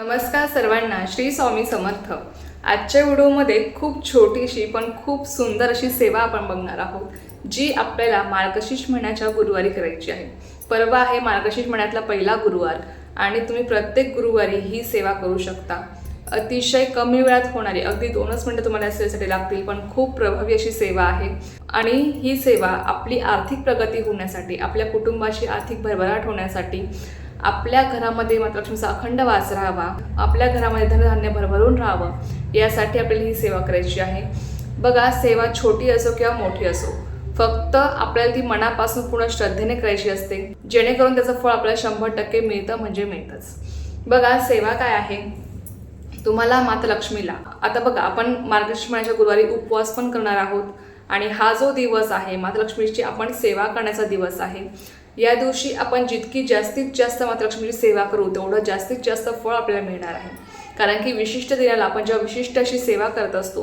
नमस्कार सर्वांना श्री स्वामी समर्थ. आजच्या व्हिडिओमध्ये खूप छोटीशी पण खूप सुंदर अशी सेवा आपण बघणार आहोत जी आपल्याला मार्गशीर्ष महिन्याच्या गुरुवारी करायची आहे. परवा आहे मार्गशीर्ष महिन्यातला पहिला गुरुवार आणि तुम्ही प्रत्येक गुरुवारी ही सेवा करू शकता. अतिशय कमी वेळात होणारी अगदी दोनच मिनटं तुम्हाला या सेवेसाठी लागतील पण खूप प्रभावी अशी सेवा आहे. आणि ही सेवा आपली आर्थिक प्रगती होण्यासाठी आपल्या कुटुंबाची आर्थिक भरभराट होण्यासाठी आपल्या घरामध्ये मात्र लक्ष्मीचा अखंड वास राहावा आपल्या घरामध्ये धनधान्य भरभरून राहावं यासाठी आपल्याला ही सेवा करायची आहे. बघा सेवा छोटी असो किंवा मोठी असो फक्त आपल्याला ती मनापासून पूर्ण श्रद्धेने करायची असते जेणेकरून त्याचं फळ आपल्याला शंभर टक्के मिळतं म्हणजे मिळतंच. बघा सेवा काय आहे? तुम्हाला माता लक्ष्मीला. आता बघा आपण मार्गशीर्ष महिन्याच्या गुरुवारी उपवास पण करणार आहोत. आणि हा जो दिवस आहे माता लक्ष्मीची आपण सेवा करण्याचा दिवस आहे. या दिवशी आपण जितकी जास्तीत जास्त मातृलक्ष्मीची सेवा करू तेवढं जास्तीत जास्त फळ आपल्याला मिळणार आहे. कारण की विशिष्ट दिनाला आपण जेव्हा विशिष्ट अशी सेवा करत असतो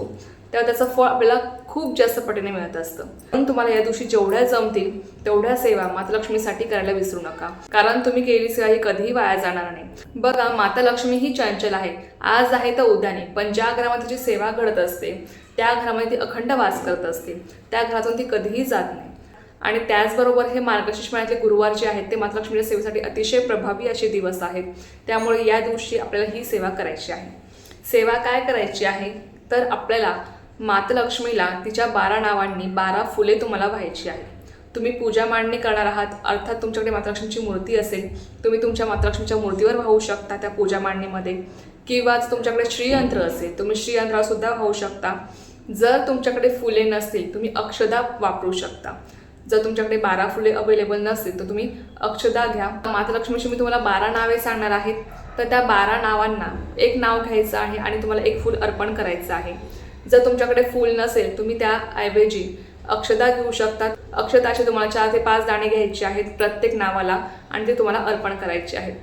तेव्हा त्याचं फळ आपल्याला खूप जास्त पटीने मिळत असतं. म्हणून तुम्हाला या दिवशी जेवढ्या जमतील तेवढ्या सेवा माता लक्ष्मीसाठी करायला विसरू नका. कारण तुम्ही केली सेवा ही कधीही वाया जाणार नाही. बघा माता लक्ष्मी ही चंचल आहे. आज आहे तर उद्या नाही पण ज्या घरामध्ये तिची सेवा घडत असते त्या घरामध्ये ती अखंड वास करत असते. त्या घरातून ती कधीही जात नाही. आणि त्याचबरोबर हे मार्गशीर्ष महिन्यातले गुरुवार जे आहेत ते महालक्ष्मीच्या सेवेसाठी अतिशय प्रभावी असे दिवस आहेत. त्यामुळे या दिवशी आपल्याला ही सेवा करायची आहे. सेवा काय करायची आहे? तर आपल्याला मातलक्ष्मीला तिच्या बारा नावांनी बारा फुले तुम्हाला व्हायची आहे तुम्ही पूजा मांडणी करणार आहात अर्थात तुमच्याकडे मातलक्ष्मीची मूर्ती असेल तुम्ही तुमच्या मातलक्ष्मीच्या मूर्तीवर वाहू शकता त्या पूजा मांडणीमध्ये. किंवा तुमच्याकडे श्रीयंत्र असेल तुम्ही श्रीयंत्रावर सुद्धा वाहू शकता. जर तुमच्याकडे फुले नसतील तुम्ही अक्षदा वापरू शकता. जर तुमच्याकडे बारा फुले अवेलेबल नसतील तर तुम्ही अक्षदा घ्या. माता लक्ष्मीशी मी तुम्हाला बारा नावे सांगणार आहेत तर त्या बारा नावांना एक नाव घ्यायचं आहे आणि तुम्हाला एक फूल अर्पण करायचं आहे. जर तुमच्याकडे फूल नसेल तुम्ही त्याऐवजी अक्षदा घेऊ शकतात अक्षताचे तुम्हाला चार ते पाच दाणे घ्यायचे आहेत प्रत्येक नावाला आणि ते तुम्हाला अर्पण करायचे आहेत.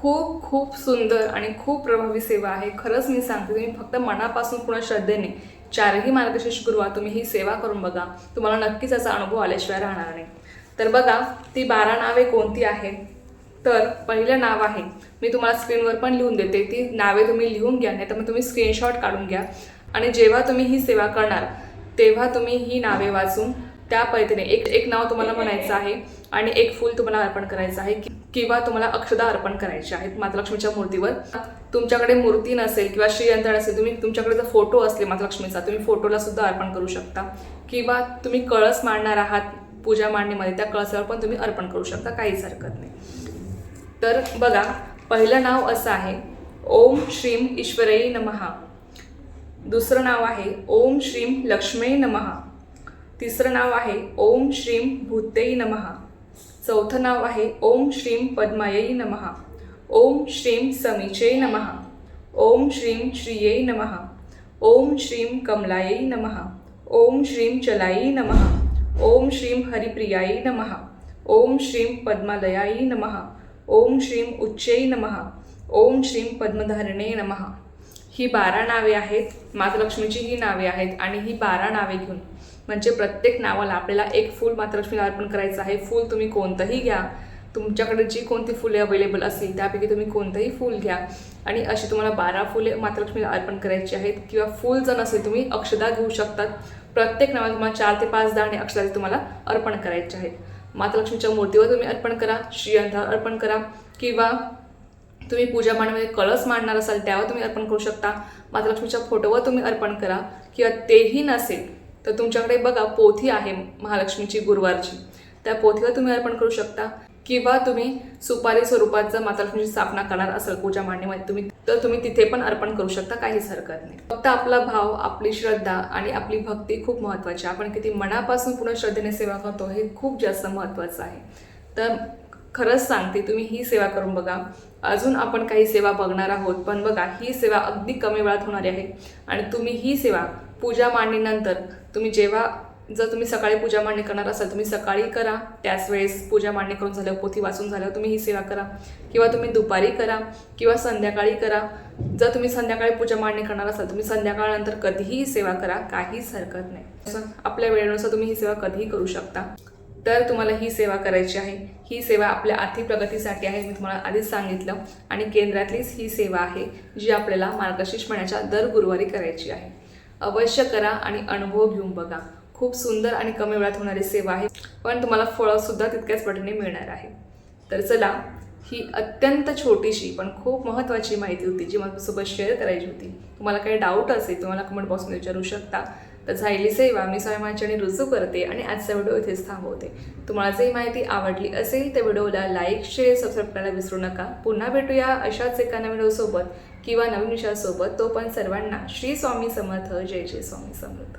खूप खूप सुंदर आणि खूप प्रभावी सेवा आहे. खरंच मी सांगते तुम्ही फक्त मनापासून पूर्ण श्रद्धेने चारही मार्गशीर्ष गुरुवार तुम्ही ही सेवा करून बघा. तुम्हाला नक्कीच याचा अनुभव आल्याशिवाय राहणार नाही. तर बघा ती बारा नावे कोणती आहेत? तर पहिलं नाव आहे मी तुम्हाला स्क्रीनवर पण लिहून देते. ती नावे तुम्ही लिहून घ्या नाही तर मग तुम्ही स्क्रीनशॉट काढून घ्या. आणि जेव्हा तुम्ही ही सेवा करणार तेव्हा तुम्ही ही नावे वाचून त्या पद्धतीने एक एक नाव तुम्हाला म्हणायचं आहे आणि एक फूल तुम्हाला अर्पण करायचं आहे की किंवा तुम्हाला अक्षदा अर्पण करायचे आहेत मातलक्ष्मीच्या मूर्तीवर. तुमच्याकडे मूर्ती नसेल किंवा श्रीयंत्र नसेल तुम्ही तुमच्याकडे जर फोटो असले मातलक्ष्मीचा तुम्ही फोटोला सुद्धा अर्पण करू शकता. किंवा तुम्ही कळस मांडणार आहात पूजा मांडणीमध्ये त्या कळसावर पण तुम्ही अर्पण करू शकता काहीच हरकत नाही. तर बघा पहिलं नाव असं आहे ओम श्रीम ईश्वरई नमहा. दुसरं नाव आहे ओम श्रीम लक्ष्मी नमहा. तिसरं नाव आहे ओम श्रीम भूतेई नमहा. चौथं नाव आहे ओम श्रीम पद्मायै नमहा ओम श्रीम समीचे नमहा ओम श्रीम श्रियै नमहा ओम श्रीम कमलायै नमहा ओम श्रीम चलायै नमहा ओम श्रीम हरिप्रियायै नमहा ओम श्रीम पद्मालयायै नमहा ओम श्रीम उच्चै नमहा ओम श्रीम पद्मधारिणे नमहा ही बारा नावे आहेत मातलक्ष्मीची ही नावे आहेत आणि ही बारा नावे घेऊन म्हणजे प्रत्येक नावाला आपल्याला एक फूल माता लक्ष्मीला अर्पण करायचं आहे. फूल तुम्ही कोणतंही घ्या. तुमच्याकडे जी कोणती फुले अवेलेबल असतील त्यापैकी तुम्ही कोणतंही फूल घ्या. आणि अशी तुम्हाला बारा फुले मातालक्ष्मीला अर्पण करायची आहेत. किंवा फूल जर नसेल तुम्ही अक्षदा घेऊ शकतात. प्रत्येक नावाला तुम्हाला चार ते पाच दाणे अक्षदाचे तुम्हाला अर्पण करायचे आहेत. मातालक्ष्मीच्या मूर्तीवर तुम्ही अर्पण करा श्रीयंत्रावर अर्पण करा किंवा तुम्ही पूजा मांडण्यामध्ये कळस मांडणार असाल त्यावर तुम्ही अर्पण करू शकता. मातालक्ष्मीच्या फोटोवर तुम्ही अर्पण करा. किंवा तेही नसेल तर तुमच्याकडे बघा पोथी आहे महालक्ष्मीची गुरुवारची. त्या पोथीवर तुम्ही अर्पण करू शकता. किंवा तुम्ही सुपारी स्वरूपात जर मातालक्ष्मीची स्थापना करणार असाल पूजा मांडणीमध्ये तुम्ही तर तुम्ही तिथे पण अर्पण करू शकता काहीच हरकत नाही. फक्त आपला भाव आपली श्रद्धा आणि आपली भक्ती खूप महत्त्वाची आहे. आपण किती मनापासून पूर्ण श्रद्धेने सेवा करतो हे खूप जास्त महत्त्वाचं आहे. तर खरंच सांगते तुम्ही ही सेवा करून बघा. अजून आपण काही सेवा बघणार आहोत पण बघा ही सेवा अगदी कमी वेळात होणारी आहे. आणि तुम्ही ही सेवा पूजा मांडणीनंतर तुम्ही जेव्हा जर तुम्ही सकाळी पूजा मांडणी करणार असाल तुम्ही सकाळी करा. त्याच वेळेस पूजा मांडणी करून झाल्यावर पोथी वाचून झाल्यावर तुम्ही ही सेवा करा. किंवा तुम्ही दुपारी करा किंवा संध्याकाळी करा. जर तुम्ही संध्याकाळी पूजा मांडणी करणार असाल तुम्ही संध्याकाळनंतर कधीही ही सेवा करा काहीच हरकत नाही. आपल्या वेळेनुसार तुम्ही ही सेवा कधीही करू शकता. तर तुम्हाला ही सेवा करायची आहे. ही सेवा आपल्या आर्थिक प्रगतीसाठी आहे मी तुम्हाला आधीच सांगितलं. आणि केंद्रातलीच ही सेवा आहे जी आपल्याला मार्गशीर्ष महिन्याच्या दर गुरुवारी करायची आहे. अवश्य करा आणि अनुभव घेऊन बघा. खूप सुंदर आणि कमी वेळात होणारी सेवा आहे पण तुम्हाला फळंसुद्धा तितक्याच पटीने मिळणार आहे. तर चला ही अत्यंत छोटीशी पण खूप महत्त्वाची माहिती होती जी मला शेअर करायची होती. तुम्हाला काही डाऊट असेल तुम्हाला कमेंट बॉक्समध्ये विचारू शकता. तर झायली सेवा मी स्वयंमाच्याने रुजू करते आणि आजचा व्हिडिओ इथेच थांबवते. तुम्हाला जर ही माहिती आवडली असेल तर व्हिडिओला लाईक शेअर सबस्क्राईब करायला विसरू नका. पुन्हा भेटूया अशाच एका नवीन व्हिडिओसोबत किंवा नवीन विषयासोबत. तो पण सर्वांना श्री स्वामी समर्थ. जय जय स्वामी समर्थ.